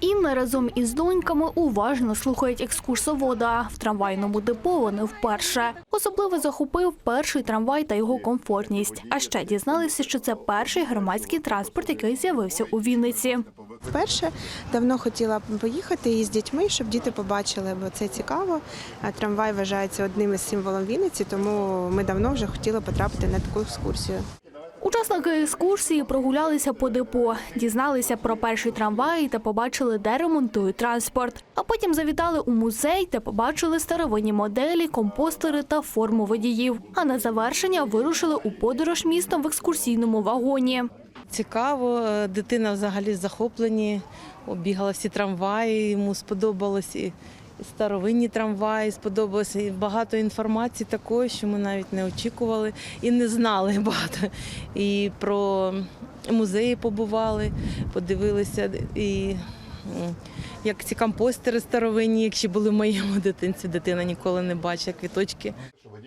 Інна разом із доньками уважно слухають екскурсовода. В трамвайному депо вони вперше. Особливо захопив перший трамвай та його комфортність. А ще дізналися, що це перший громадський транспорт, який з'явився у Вінниці. Вперше давно хотіла поїхати із дітьми, щоб діти побачили, бо це цікаво. Трамвай вважається одним із символів Вінниці, тому ми давно вже хотіли потрапити на таку екскурсію. Учасники екскурсії прогулялися по депо, дізналися про перший трамвай та побачили, де ремонтують транспорт. А потім завітали у музей та побачили старовинні моделі, компостери та форму водіїв. А на завершення вирушили у подорож містом в екскурсійному вагоні. Цікаво, е, дитина взагалі захоплені, обігала всі трамваї, йому сподобалось і старовинні трамваї, сподобалося багато інформації такої, що ми навіть не очікували і не знали багато. І про музеї побували, подивилися, і як ці компостери старовинні, якщо були в моєму дитинстві, дитина ніколи не бачила квіточки.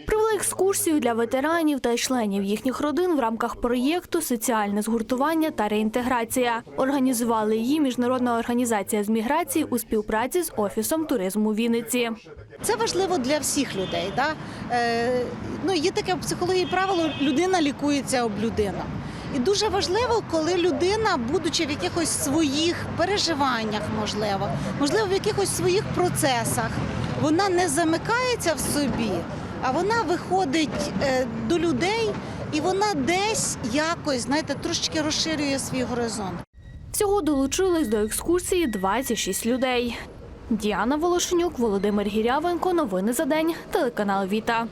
Провели екскурсію для ветеранів та членів їхніх родин в рамках проєкту Соціальне згуртування та реінтеграція. Організували її міжнародна організація з міграції у співпраці з офісом туризму Вінниці. Це важливо для всіх людей. Да? Е, ну, є таке в психології правило, людина лікується об людину. І дуже важливо, коли людина, будучи в якихось своїх переживаннях, можливо, можливо, в якихось своїх процесах, вона не замикається в собі, а вона виходить е, до людей і вона десь якось, знаєте, трошечки розширює свій горизонт. Всього долучились до екскурсії 26 людей. Діана Волошенюк, Володимир Гірявенко. Новини за день. Телеканал Віта.